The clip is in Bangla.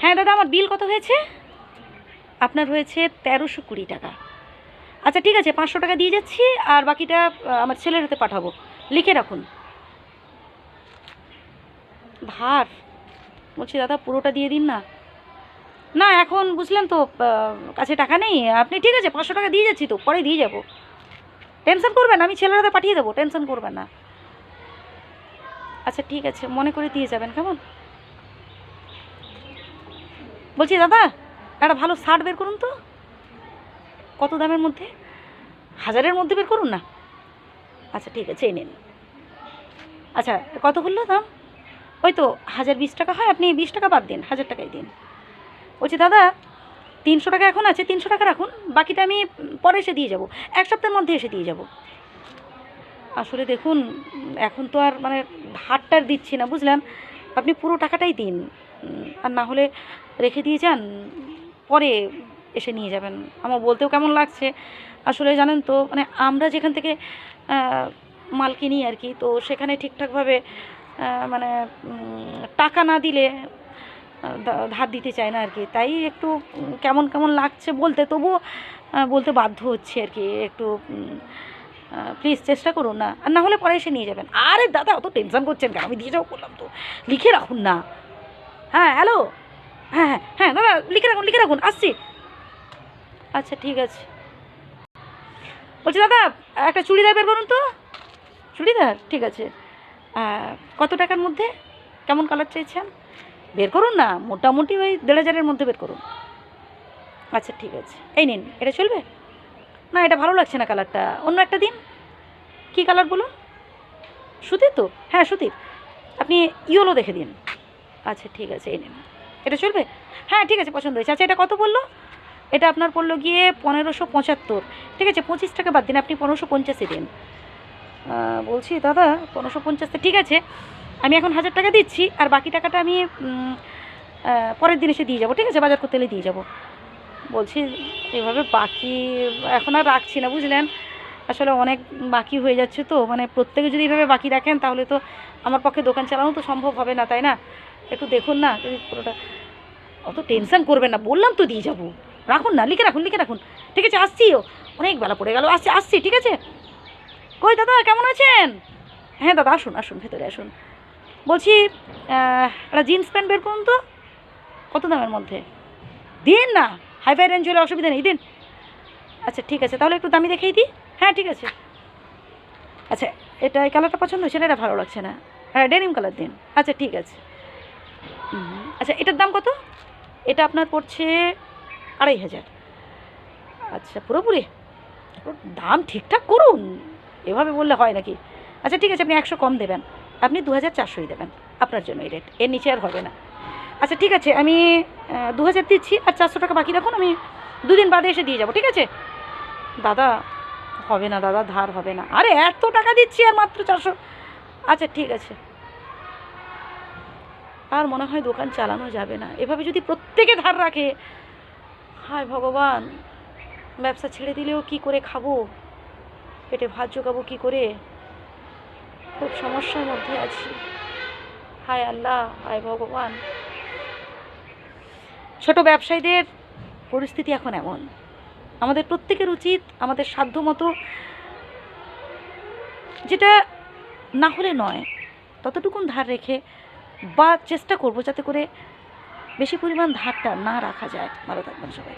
হ্যাঁ দাদা, আমার বিল কত হয়েছে? আপনার হয়েছে তেরোশো কুড়ি টাকা। আচ্ছা ঠিক আছে, পাঁচশো টাকা দিয়ে যাচ্ছি, আর বাকিটা আমার ছেলের হাতে পাঠাবো। লিখে রাখুন। ভার বলছি, দাদা, পুরোটা দিয়ে দিন না। না, এখন বুঝলেন তো কাছে টাকা নেই। আপনি, ঠিক আছে, পাঁচশো টাকা দিয়ে যাচ্ছি তো, পরে দিয়ে যাব। টেনশন করবেন, আমি ছেলের হাতে পাঠিয়ে দেবো, টেনশন করবেন না। আচ্ছা ঠিক আছে, মনে করে দিয়ে যাবেন, কেমন? বলছি, দাদা, একটা ভালো শার্ট বের করুন তো। কত দামের মধ্যে? হাজারের মধ্যে বের করুন না। আচ্ছা ঠিক আছে, এই নিন। আচ্ছা কত করল দাম? ওই তো, হাজার বিশ টাকা হয়, আপনি বিশ টাকা বাদ দিন, হাজার টাকাই দিন। বলছি, দাদা, তিনশো টাকা এখন আছে, তিনশো টাকা রাখুন, বাকিটা আমি পরে এসে দিয়ে যাব, এক সপ্তাহের মধ্যে এসে দিয়ে যাব। আসলে দেখুন, এখন তো আর মানে ধারটার দিচ্ছি না, বুঝলেন? আপনি পুরো টাকাটাই দিন। আর না হলে রেখে দিয়ে যান পরে এসে নিয়ে যাবেন। আমার বলতেও কেমন লাগছে। আসলে জানেন তো মানে আমরা যেখান থেকে মাল কিনি আর কি তো সেখানে ঠিকঠাকভাবে মানে টাকা না দিলে ধার দিতে চায় না আর কি। তাই একটু কেমন কেমন লাগছে বলতে আহ, বলতে বাধ্য হচ্ছে আর কি। একটু প্লিজ চেষ্টা করুন না। আর না হলে পরে এসে নিয়ে যাবেন। আরে দাদা অত টেনশন করছেন কেন? আমি দিয়ে যাব বললাম তো। লিখে রাখুন না। হ্যাঁ হ্যালো হ্যাঁ হ্যাঁ হ্যাঁ দাদা, লিখে রাখুন লিখে রাখুন, আসছি। আচ্ছা ঠিক আছে। বলছি, দাদা, একটা চুড়িদার বের করুন তো। চুড়িদার? ঠিক আছে। কত টাকার মধ্যে? কেমন কালার চাইছেন? বের করুন না, মোটামুটি ওই দেড় হাজারের মধ্যে বের করুন। আচ্ছা ঠিক আছে। এই নিন, এটা চলবে? না, এটা ভালো লাগছে না কালারটা অন্য একটা দিন। কি কালার বলুন? সুতির তো? হ্যাঁ সুতির। আপনি ইয়েলো দেখে দিন। আচ্ছা ঠিক আছে, এই নিন। এটা চলবে? হ্যাঁ ঠিক আছে, পছন্দ হয়েছে। আচ্ছা এটা কত বলল এটা আপনার পড়ল গিয়ে পনেরোশো পঁচাত্তর। ঠিক আছে, পঁচিশ টাকা বাদ দিন, আপনি পনেরোশো পঞ্চাশে দিন। বলছি, দাদা, পনেরোশো পঞ্চাশটা ঠিক আছে। আমি এখন হাজার টাকা দিচ্ছি, আর বাকি টাকাটা আমি পরের দিন এসে দিয়ে যাব, ঠিক আছে? বাজার করতে দিয়ে যাব। বলছি, এভাবে বাকি, এখন আর রাখছি না, বুঝলেন? আসলে অনেক বাকি হয়ে যাচ্ছে তো মানে প্রত্যেকে যদি এভাবে বাকি রাখেন, তাহলে তো আমার পক্ষে দোকান চালানো তো সম্ভব হবে না, তাই না? একটু দেখুন না, যদি পুরোটা অত টেনশন করবেন না, বললাম তো দিয়ে যাব। রাখুন না, লিখে রাখুন লিখে রাখুন। ঠিক আছে আসছিও অনেক বেলা পড়ে গেল, আসছি আসছি, ঠিক আছে? কই দাদা, কেমন আছেন? হ্যাঁ দাদা, আসুন আসুন, ভেতরে আসুন। বলছি একটা জিন্স প্যান্ট বের করুন তো। কত দামের মধ্যে? দিন না হাই ফাই রেঞ্জ হলে অসুবিধা নেই, দিন। আচ্ছা ঠিক আছে, তাহলে একটু দামি দেখেই দিই। হ্যাঁ ঠিক আছে। আচ্ছা এটা এই কালারটা পছন্দ হয়েছে না? এটা ভালো লাগছে না। হ্যাঁ ডেনিম কালার দিন। আচ্ছা ঠিক আছে। আচ্ছা এটার দাম কত? এটা আপনার পড়ছে আড়াই হাজার। আচ্ছা পুরোপুরি? দাম ঠিকঠাক করুন। এভাবে বললে হয় নাকি? আচ্ছা ঠিক আছে, আপনি একশো কম দেবেন। আপনি দু হাজার চারশোই দেবেন আপনার জন্য এই রেট এর নিচে আর হবে না। আচ্ছা ঠিক আছে, আমি দু হাজার দিচ্ছি আর চারশো টাকা বাকি রাখুন, আমি দুদিন বাদে এসে দিয়ে যাব, ঠিক আছে? দাদা, হবে না দাদা, ধার হবে না। আরে, এত টাকা দিচ্ছি আর মাত্র চারশো। আচ্ছা ঠিক আছে। আর মনে হয় দোকান চালানো যাবে না। এভাবে যদি প্রত্যেকে ধার রাখে, হায় ভগবান, ব্যবসা ছেড়ে দিলেও কি করে খাব? পেটে ভাত জোগাবো কী করে? খুব সমস্যার মধ্যে আছি। হায় আল্লাহ, হায় ভগবান। ছোট ব্যবসায়ীদের পরিস্থিতি এখন এমন। আমাদের প্রত্যেকের উচিত আমাদের সাধ্য মতো যেটা না হলে নয়, ততটুকুন ধার রেখে বা চেষ্টা করব যাতে করে বেশি পরিমাণ ধারটা না রাখা যায় ভালো থাকবেন সবাই।